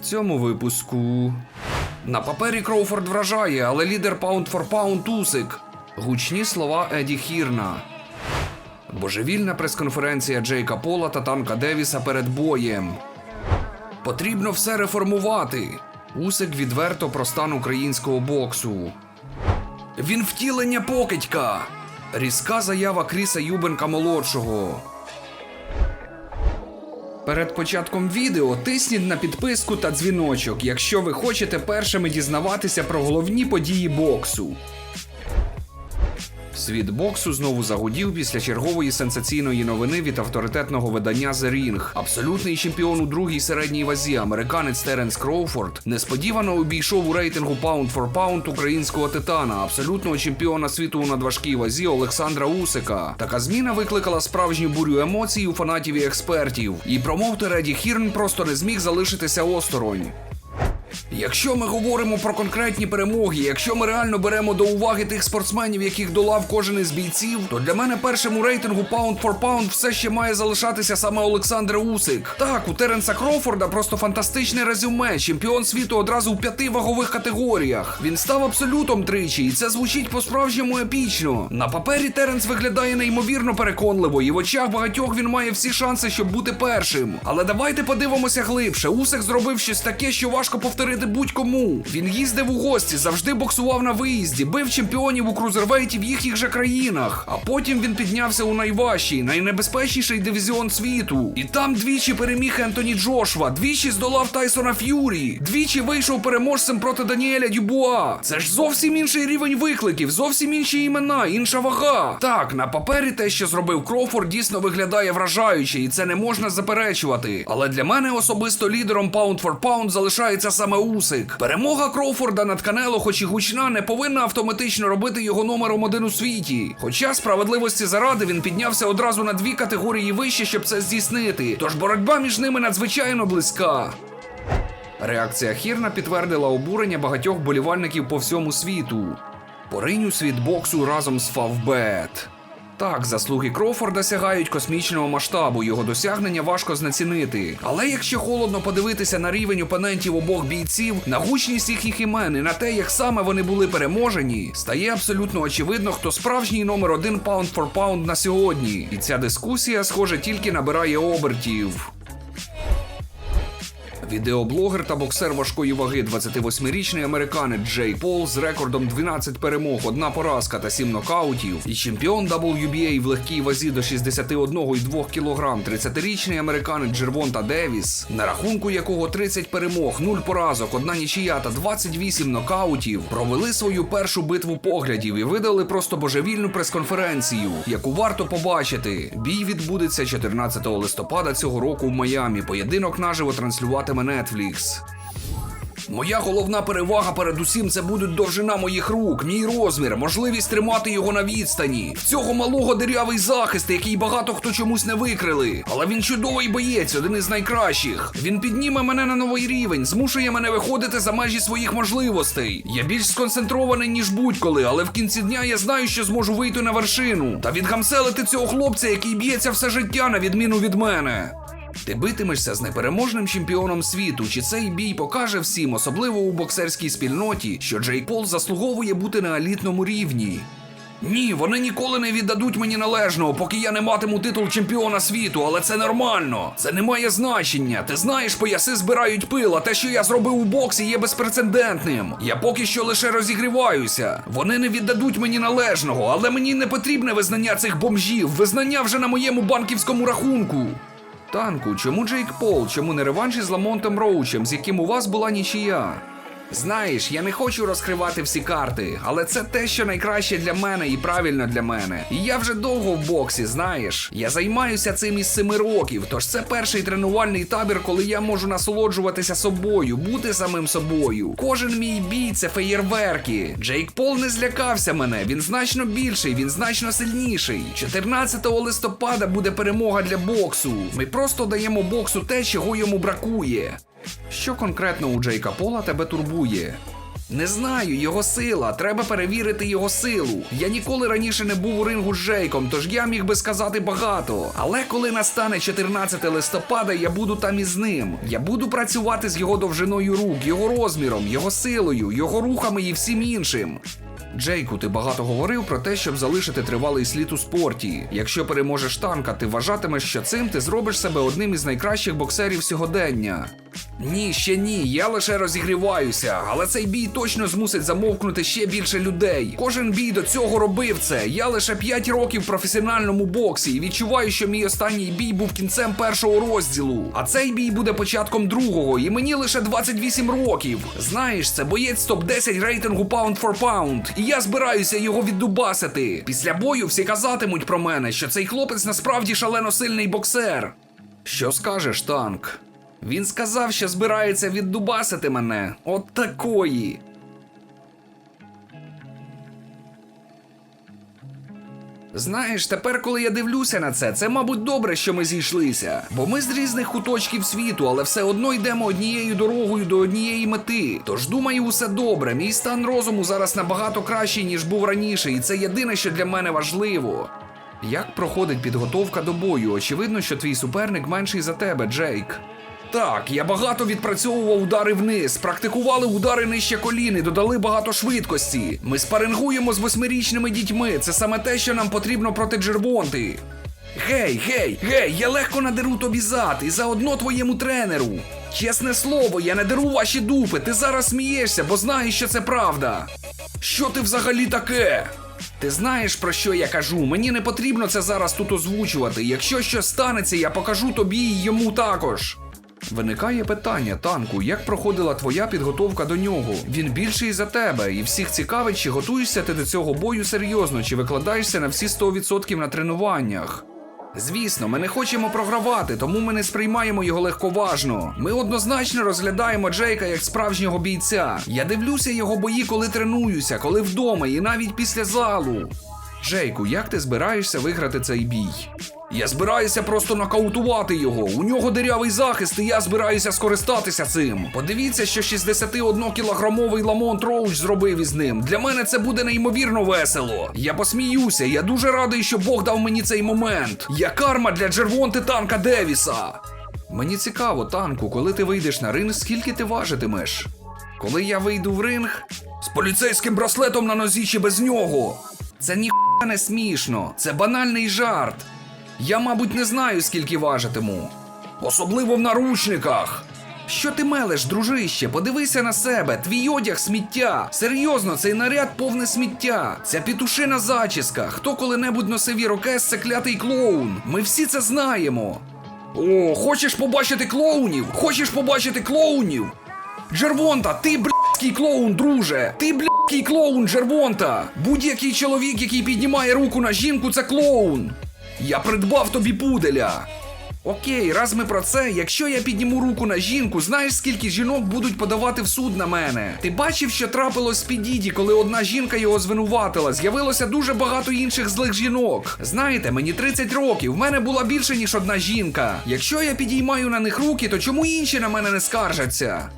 цьому випуску. На папері Кроуфорд вражає, але лідер паунд фор паунд Усик. Гучні слова Еді Хірна. Божевільна прес-конференція Джейка Пола та Танка Девіса перед боєм. Потрібно все реформувати. Усик відверто про стан українського боксу. Він втілення покидька. Різка заява Кріса Юбенка молодшого. Перед початком відео тисніть на підписку та дзвіночок, якщо ви хочете першими дізнаватися про головні події боксу. Світ боксу знову загудів після чергової сенсаційної новини від авторитетного видання The Ring. Абсолютний чемпіон у другій середній вазі, американець Теренс Кроуфорд, несподівано обійшов у рейтингу Pound for Pound українського титана, абсолютного чемпіона світу у надважкій вазі Олександра Усика. Така зміна викликала справжню бурю емоцій у фанатів і експертів. І промоутер Еді Хірн просто не зміг залишитися осторонь. Якщо ми говоримо про конкретні перемоги, якщо ми реально беремо до уваги тих спортсменів, яких долав кожен із бійців, то для мене першим у рейтингу Pound for Pound все ще має залишатися саме Олександр Усик. Так, у Теренса Кроуфорда просто фантастичне резюме, чемпіон світу одразу у п'яти вагових категоріях. Він став абсолютом тричі, і це звучить по-справжньому епічно. На папері Теренс виглядає неймовірно переконливо, і в очах багатьох він має всі шанси, щоб бути першим. Але давайте подивимося глибше. Усик зробив щось таке, що важко повторити будь-кому. Він їздив у гості, завжди боксував на виїзді, бив чемпіонів у крузервейті в їхніх же країнах. А потім він піднявся у найважчий, найнебезпечніший дивізіон світу. І там двічі переміг Ентоні Джошва, двічі здолав Тайсона Ф'юрі, двічі вийшов переможцем проти Даніеля Дюбуа. Це ж зовсім інший рівень викликів, зовсім інші імена, інша вага. Так, на папері те, що зробив Крофорд, дійсно виглядає вражаюче, і це не можна заперечувати. Але для мене особисто лідером Pound for Pound залишається саме Усик. Перемога Кроуфорда над Канело, хоч і гучна, не повинна автоматично робити його номером один у світі. Хоча справедливості заради він піднявся одразу на дві категорії вище, щоб це здійснити. Тож боротьба між ними надзвичайно близька. Реакція Хірна підтвердила обурення багатьох болівальників по всьому світу. Поринь у світ боксу разом з Фавбет. Так, заслуги Крофорда сягають космічного масштабу, його досягнення важко знецінити. Але якщо холодно подивитися на рівень опонентів обох бійців, на гучність їхніх імен і на те, як саме вони були переможені, стає абсолютно очевидно, хто справжній номер один паунд фор паунд на сьогодні. І ця дискусія, схоже, тільки набирає обертів. Відеоблогер та боксер важкої ваги, 28-річний американець Джей Пол з рекордом 12 перемог, одна поразка та 7 нокаутів, і чемпіон WBA в легкій вазі до 61,2 кг, 30-річний американець Джервонта Девіс, на рахунку якого 30 перемог, 0 поразок, одна нічия та 28 нокаутів, провели свою першу битву поглядів і видали просто божевільну прес-конференцію, яку варто побачити. Бій відбудеться 14 листопада цього року в Майамі. Поєдинок наживо транслюватиме Netflix. Моя головна перевага перед усім це буде довжина моїх рук, мій розмір, можливість тримати його на відстані. В цього малого дирявий захист, який багато хто чомусь не викрили. Але він чудовий боєць, один із найкращих. Він підніме мене на новий рівень, змушує мене виходити за межі своїх можливостей. Я більш сконцентрований, ніж будь-коли, але в кінці дня я знаю, що зможу вийти на вершину та відгамселити цього хлопця, який б'ється все життя на відміну від мене. Ти битимешся з непереможним чемпіоном світу. Чи цей бій покаже всім, особливо у боксерській спільноті, що Джей Пол заслуговує бути на елітному рівні? Ні, вони ніколи не віддадуть мені належного, поки я не матиму титул чемпіона світу, але це нормально. Це не має значення. Ти знаєш, пояси збирають пил, а те, що я зробив у боксі, є безпрецедентним. Я поки що лише розігріваюся. Вони не віддадуть мені належного, але мені не потрібне визнання цих бомжів. Визнання вже на моєму банківському рахунку. Танку, чому Джейк Пол? Чому не реванш із Ламонтом Роучем, з яким у вас була нічия? Знаєш, я не хочу розкривати всі карти, але це те, що найкраще для мене і правильно для мене. І я вже довго в боксі, знаєш. Я займаюся цим із семи років, тож це перший тренувальний табір, коли я можу насолоджуватися собою, бути самим собою. Кожен мій бій це феєрверки. Джейк Пол не злякався мене. Він значно більший, він значно сильніший. 14 листопада буде перемога для боксу. Ми просто даємо боксу те, чого йому бракує. Що конкретно у Джейка Пола тебе турбує? Не знаю, його сила. Треба перевірити його силу. Я ніколи раніше не був у рингу з Джейком, тож я міг би сказати багато. Але коли настане 14 листопада, я буду там із ним. Я буду працювати з його довжиною рук, його розміром, його силою, його рухами і всім іншим. Джейку, ти багато говорив про те, щоб залишити тривалий слід у спорті. Якщо переможеш танка, ти вважатимеш, що цим ти зробиш себе одним із найкращих боксерів сьогодення. Ні, ще ні, я лише розігріваюся, але цей бій точно змусить замовкнути ще більше людей. Кожен бій до цього робив це. Я лише 5 років в професіональному боксі і відчуваю, що мій останній бій був кінцем першого розділу. А цей бій буде початком другого, і мені лише 28 років. Знаєш, це боєць топ-10 рейтингу Pound for Pound, і я збираюся його віддубасити. Після бою всі казатимуть про мене, що цей хлопець насправді шалено сильний боксер. Що скажеш, танк? Він сказав, що збирається віддубасити мене. От такої. Знаєш, тепер, коли я дивлюся на це, це, мабуть, добре, що ми зійшлися. Бо ми з різних куточків світу, але все одно йдемо однією дорогою до однієї мети. Тож думаю, усе добре. Мій стан розуму зараз набагато кращий, ніж був раніше, і це єдине, що для мене важливо. Як проходить підготовка до бою? Очевидно, що твій суперник менший за тебе, Джейк. Так, я багато відпрацьовував удари вниз, практикували удари нижче коліни, додали багато швидкості. Ми спарингуємо з восьмирічними дітьми. Це саме те, що нам потрібно проти Джервонти. Гей, гей, гей, я легко надеру тобі зад і заодно твоєму тренеру. Чесне слово, я не деру ваші дупи. Ти зараз смієшся, бо знаєш, що це правда. Що ти взагалі таке? Ти знаєш про що я кажу? Мені не потрібно це зараз тут озвучувати. Якщо щось станеться, я покажу тобі і йому також. Виникає питання, танку, як проходила твоя підготовка до нього? Він більший за тебе, і всіх цікавить, чи готуєшся ти до цього бою серйозно, чи викладаєшся на всі 100% на тренуваннях. Звісно, ми не хочемо програвати, тому ми не сприймаємо його легковажно. Ми однозначно розглядаємо Джейка як справжнього бійця. Я дивлюся його бої, коли тренуюся, коли вдома, і навіть після залу. Джейку, як ти збираєшся виграти цей бій? Я збираюся просто нокаутувати його. У нього дирявий захист, і я збираюся скористатися цим. Подивіться, що 61-кілограмовий Ламонт Роуч зробив із ним. Для мене це буде неймовірно весело. Я посміюся, я дуже радий, що Бог дав мені цей момент. Я карма для Джервонти танка Девіса. Мені цікаво, танку, коли ти вийдеш на ринг, скільки ти важитимеш? Коли я вийду в ринг з поліцейським браслетом на нозі чи без нього. Це ніхуя не смішно, це банальний жарт. Я, мабуть, не знаю, скільки важитиму. Особливо в наручниках. Що ти мелеш, дружище? Подивися на себе, твій одяг сміття. Серйозно, цей наряд повне сміття. Ця пітушина зачіска. Хто коли-небудь носив ірокез, це клятий клоун. Ми всі це знаємо. О, хочеш побачити клоунів? Хочеш побачити клоунів? Джервонта, ти блядський клоун, друже! Ти блядський клоун, Джервонта! Будь-який чоловік, який піднімає руку на жінку, це клоун. Я придбав тобі пуделя. Окей, раз ми про це, якщо я підніму руку на жінку, знаєш скільки жінок будуть подавати в суд на мене? Ти бачив, що трапилось з Підіді, коли одна жінка його звинуватила? З'явилося дуже багато інших злих жінок. Знаєте, мені 30 років, в мене була більше ніж одна жінка. Якщо я підіймаю на них руки, то чому інші на мене не скаржаться?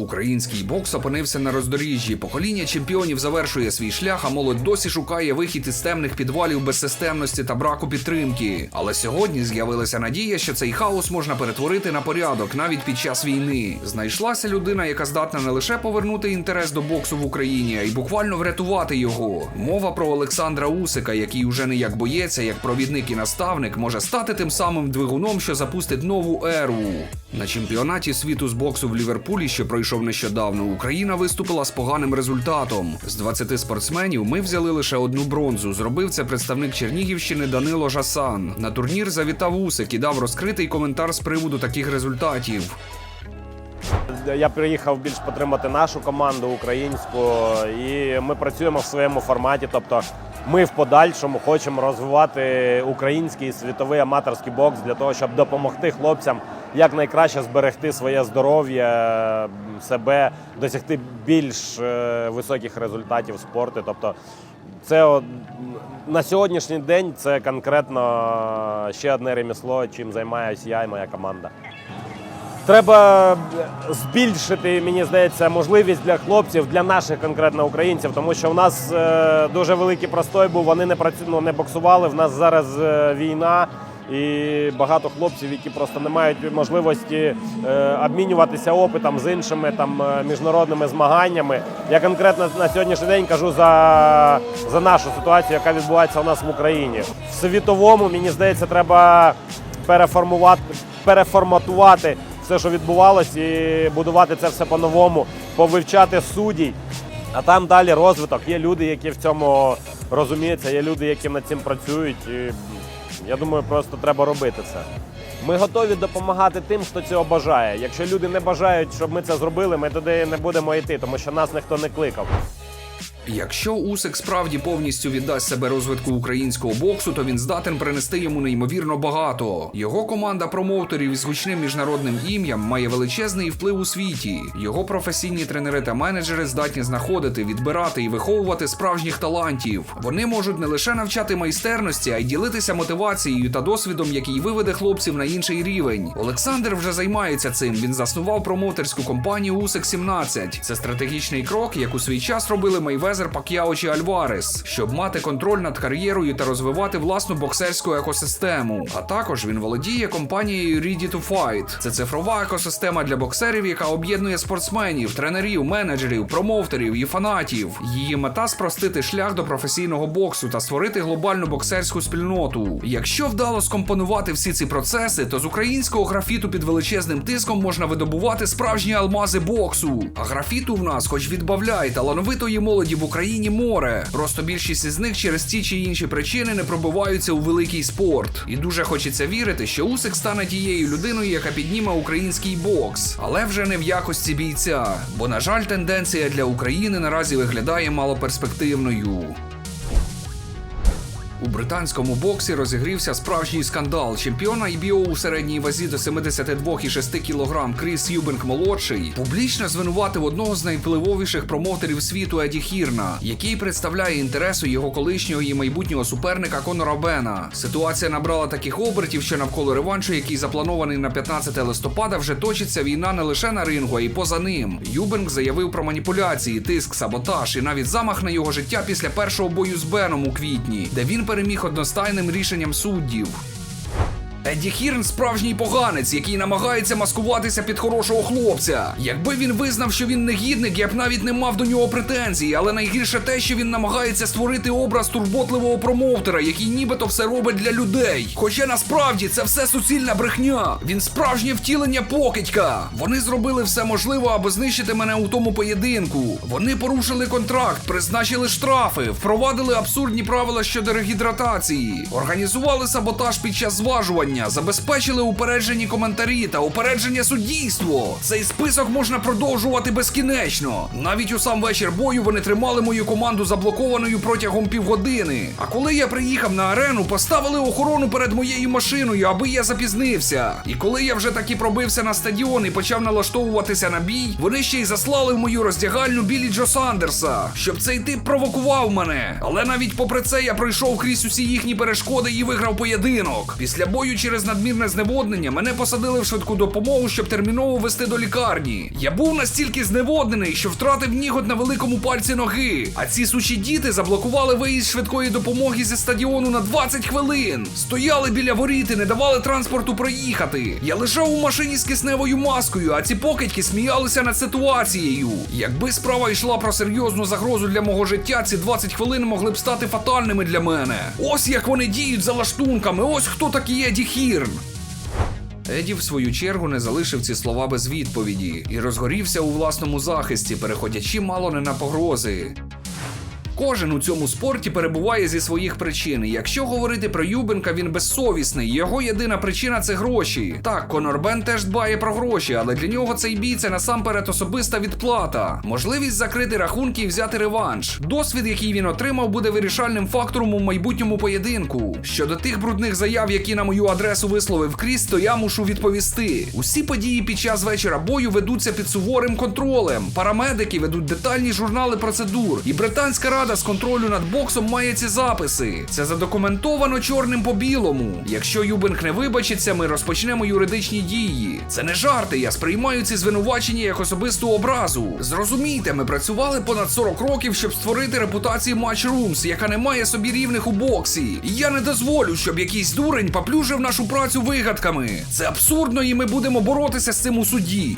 Український бокс опинився на роздоріжжі. Покоління чемпіонів завершує свій шлях, а молодь досі шукає вихід із темних підвалів безсистемності та браку підтримки. Але сьогодні з'явилася надія, що цей хаос можна перетворити на порядок навіть під час війни. Знайшлася людина, яка здатна не лише повернути інтерес до боксу в Україні, а й буквально врятувати його. Мова про Олександра Усика, який уже не як боєць, як провідник і наставник, може стати тим самим двигуном, що запустить нову еру. На чемпіонаті світу з боксу в Ліверпулі, що пройшов нещодавно, Україна виступила з поганим результатом. З 20 спортсменів ми взяли лише одну бронзу. Зробив це представник Чернігівщини Данило Жасан. На турнір завітав Усик і дав розкритий коментар з приводу таких результатів. Я приїхав більш підтримати нашу команду українську, і ми працюємо в своєму форматі. Тобто, ми в подальшому хочемо розвивати український світовий аматорський бокс для того, щоб допомогти хлопцям якнайкраще зберегти своє здоров'я, себе, досягти більш е, високих результатів в спорті. Тобто, це на сьогоднішній день це конкретно ще одне ремесло, чим займаюся я і моя команда. Треба збільшити, мені здається, можливість для хлопців, для наших конкретно українців, тому що в нас е, дуже великий простой був. Вони не працю... ну, не боксували. В нас зараз е, війна. І багато хлопців, які просто не мають можливості е, обмінюватися опитом з іншими там е, міжнародними змаганнями. Я конкретно на сьогоднішній день кажу за, за нашу ситуацію, яка відбувається у нас в Україні. В світовому мені здається, треба переформувати, переформатувати все, що відбувалось, і будувати це все по-новому, повивчати суддій. А там далі розвиток. Є люди, які в цьому розуміються, є люди, які над цим працюють. І я думаю, просто треба робити це. Ми готові допомагати тим, хто цього бажає. Якщо люди не бажають, щоб ми це зробили, ми туди не будемо йти, тому що нас ніхто не кликав. Якщо Усик справді повністю віддасть себе розвитку українського боксу, то він здатен принести йому неймовірно багато. Його команда промоутерів із гучним міжнародним ім'ям має величезний вплив у світі. Його професійні тренери та менеджери здатні знаходити, відбирати і виховувати справжніх талантів. Вони можуть не лише навчати майстерності, а й ділитися мотивацією та досвідом, який виведе хлопців на інший рівень. Олександр вже займається цим. Він заснував промоутерську компанію Усик 17 Це стратегічний крок, як у свій час робили Мейвезер, Пак'яо чи Альварес, щоб мати контроль над кар'єрою та розвивати власну боксерську екосистему. А також він володіє компанією Ready to Fight. Це цифрова екосистема для боксерів, яка об'єднує спортсменів, тренерів, менеджерів, промоутерів і фанатів. Її мета спростити шлях до професійного боксу та створити глобальну боксерську спільноту. Якщо вдало скомпонувати всі ці процеси, то з українського графіту під величезним тиском можна видобувати справжні алмази боксу. А графіту в нас, хоч відбавляй, талановитої молоді в Україні море. Просто більшість із них через ті чи інші причини не пробиваються у великий спорт. І дуже хочеться вірити, що Усик стане тією людиною, яка підніме український бокс, але вже не в якості бійця. Бо, на жаль, тенденція для України наразі виглядає малоперспективною. У британському боксі розігрівся справжній скандал. Чемпіон IBO у середній вазі до 72,6 кг Кріс Юбенк молодший публічно звинуватив одного з найвпливовіших промоутерів світу Еді Хірна, який представляє інтереси його колишнього і майбутнього суперника Конора Бена. Ситуація набрала таких обертів, що навколо реваншу, який запланований на 15 листопада, вже точиться війна не лише на рингу, а й поза ним. Юбенк заявив про маніпуляції, тиск, саботаж і навіть замах на його життя після першого бою з Беном у квітні, де він переміг одностайним рішенням суддів. Едді Хірн справжній поганець, який намагається маскуватися під хорошого хлопця. Якби він визнав, що він негідник, я б навіть не мав до нього претензій, але найгірше те, що він намагається створити образ турботливого промоутера, який нібито все робить для людей. Хоча насправді це все суцільна брехня. Він справжнє втілення покидька. Вони зробили все можливе, аби знищити мене у тому поєдинку. Вони порушили контракт, призначили штрафи, впровадили абсурдні правила щодо регідратації, організували саботаж під час зважування, забезпечили упереджені коментарі та упередження суддійство. Цей список можна продовжувати безкінечно. Навіть у сам вечір бою вони тримали мою команду заблокованою протягом півгодини. А коли я приїхав на арену, поставили охорону перед моєю машиною, аби я запізнився. І коли я вже таки пробився на стадіон і почав налаштовуватися на бій, вони ще й заслали в мою роздягальню Білі Джо Сандерса, щоб цей тип провокував мене. Але навіть попри це я пройшов крізь усі їхні перешкоди і виграв поєдинок. Після бою через надмірне зневоднення мене посадили в швидку допомогу, щоб терміново вести до лікарні. Я був настільки зневоднений, що втратив ніготь на великому пальці ноги. А ці сучі діти заблокували виїзд швидкої допомоги зі стадіону на 20 хвилин. Стояли біля воріт і не давали транспорту проїхати. Я лежав у машині з кисневою маскою, а ці покидьки сміялися над ситуацією. Якби справа йшла про серйозну загрозу для мого життя, ці 20 хвилин могли б стати фатальними для мене. Ось як вони діють за лаштунками, ось хто такий Еді Хірн. Еді, в свою чергу, не залишив ці слова без відповіді і розгорівся у власному захисті, переходячи мало не на погрози. Кожен у цьому спорті перебуває зі своїх причин. Якщо говорити про Юбенка, він безсовісний. Його єдина причина це гроші. Так, Конор Бен теж дбає про гроші, але для нього цей бій це насамперед особиста відплата, можливість закрити рахунки і взяти реванш. Досвід, який він отримав, буде вирішальним фактором у майбутньому поєдинку. Щодо тих брудних заяв, які на мою адресу висловив Кріс, то я мушу відповісти. Усі події під час вечора бою ведуться під суворим контролем. Парамедики ведуть детальні журнали процедур, і британська рада влада з контролю над боксом має ці записи. Це задокументовано чорним по білому. Якщо Юбинг не вибачиться, ми розпочнемо юридичні дії. Це не жарти. Я сприймаю ці звинувачення як особисту образу. Зрозумійте, ми працювали понад 40 років, щоб створити репутацію Matchrooms, яка не має собі рівних у боксі. Я не дозволю, щоб якийсь дурень поплюжив нашу працю вигадками. Це абсурдно, і ми будемо боротися з цим у суді.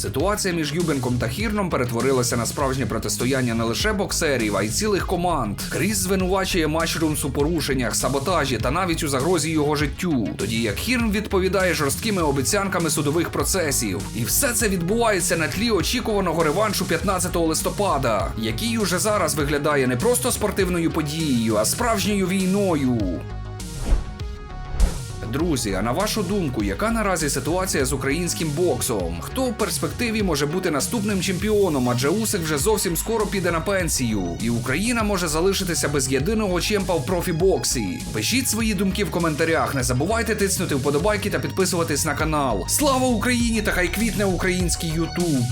Ситуація між Юбенком та Хірном перетворилася на справжнє протистояння не лише боксерів, а й цілих команд. Кріс звинувачує Матчрумс у порушеннях, саботажі та навіть у загрозі його життю. Тоді як Хірн відповідає жорсткими обіцянками судових процесів. І все це відбувається на тлі очікуваного реваншу 15 листопада, який уже зараз виглядає не просто спортивною подією, а справжньою війною. Друзі, а на вашу думку, яка наразі ситуація з українським боксом? Хто в перспективі може бути наступним чемпіоном? Адже Усик вже зовсім скоро піде на пенсію, і Україна може залишитися без єдиного чемпа в профібоксі. Пишіть свої думки в коментарях. Не забувайте тиснути вподобайки та підписуватись на канал. Слава Україні та хай квітне український Ютуб!